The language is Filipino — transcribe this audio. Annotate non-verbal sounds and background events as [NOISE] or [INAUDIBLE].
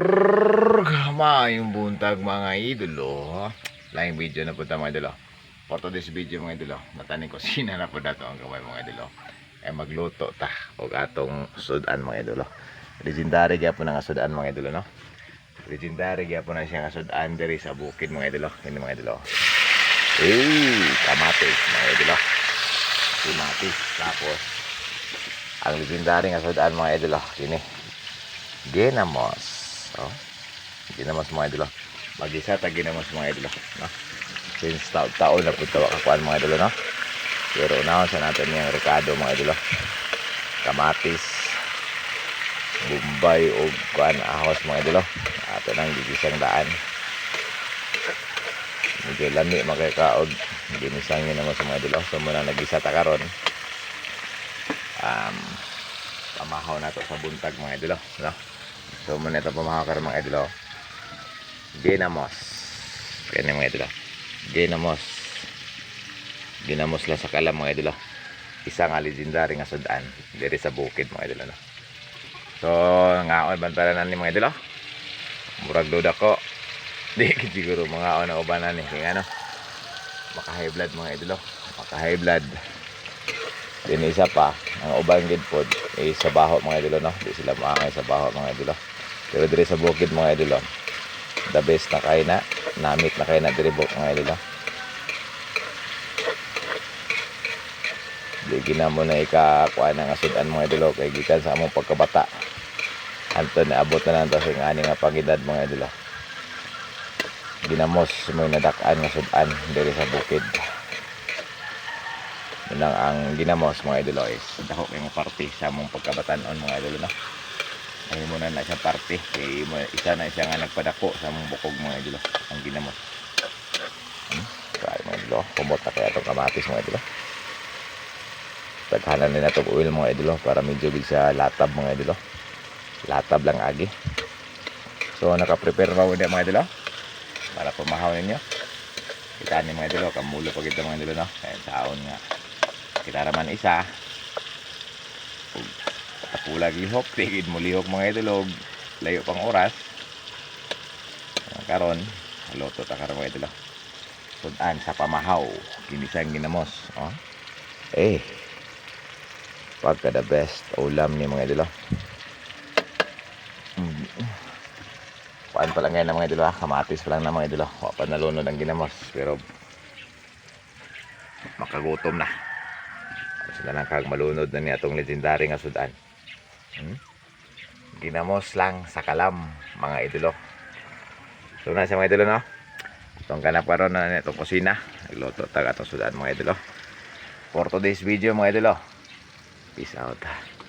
Mayong buntag mga idolo. Laing video na po ito mga idolo. For today's video mga idolo, nataning kusina na po dato ang kamay mga idolo. Eh magluto ta og atong sudan mga idolo. Legendary gyud po nga sudan mga idolo no. Legendary gyud po na siya nga sudan diri sa bukid mga idolo. Ini mga idolo. Eh, kamatis mga idolo. Kamatis tapos ang legendary nga sudan mga idolo. Kini ginamos. Oh. Ginamos mga idolo. Mag-isa ta ginamos mga idolo, no? Since taon taon na punta kakuan mga idolo, no? Pero unahan sa natin yung rekado mga idolo. Kamatis, bumbay o kuan ahos mga idolo. Ato nang gigisang daan. Medyo lami makakaod. Ginisang yun naman sa mga idolo. So muna nagisa ta karon. Um, pamahaw na to sa buntag mga idolo, no? So muna ito karon mga idolo. Ginamos. Kaya mga idolo. Ginamos. Ginamos lang sa kalam mga idolo. Isa nga legendary nga sudan. Diri sa bukid mga idolo. No? So, ngaon bantaran ni mga idolo. Murag duda ko. [LAUGHS] Di siguro mga na ubanan ni. Kaya ano. Maka high blood mga idolo. Maka high blood. Din isa pa, ang ubang gid pod is sa baho mga idolo no. Di sila maangay sa baho mga idolo. Pero diri sa bukid mga idolo, the best na kay na namit na kay na diri buk mga idolo. Di ginamo na ikakuha ng asudan mga idolo kay gikan sa among pagkabata. Anto na abot na nanto sa nga ani nga pangedad mga idolo. Ginamos mo nadak-an nga sudan diri sa bukid. Yun lang ang ginamos mga idolo is dako kay party sa among pagkabataan mga idolo no. Ay mo na na siya party kay isa na siya nga nagpadako sa among bukog mga idolo ang ginamos. Hmm? Kaya mga idolo, kumot na kaya itong kamatis mga idolo. Taghanan nila itong oil mga idolo para medyo big sa latab mga idolo. Latab lang agi. So naka-prepare raw din mga idolo para pumahaw ninyo. Kita ni mga idolo, kamulo pag ito mga idolo no. Kaya saon nga. Kita raman isa. Tapulag lihok, [LAUGHS] tigid mo lihok mga idolo. ug Layo pang oras. Ah, Karon, luto ta karon mga idolo. Sudan sa pamahaw, ginisang ginamos. Oh. Eh, pagka the best ulam ni mga idolo. Mm. Paan pa lang ngayon ng mga idolo ha? Kamatis pa lang na mga idolo. Wa pa nalunod ang ginamos. Pero makagutom na. Lang kag malunod na niya itong legendary nga sudan. Hmm? Ginamos lang sa kalam mga idolo. So na siya mga idolo no? Itong kanap karon na itong kusina. Nagluto taga itong sudan mga idolo. For today's video mga idolo. Peace out.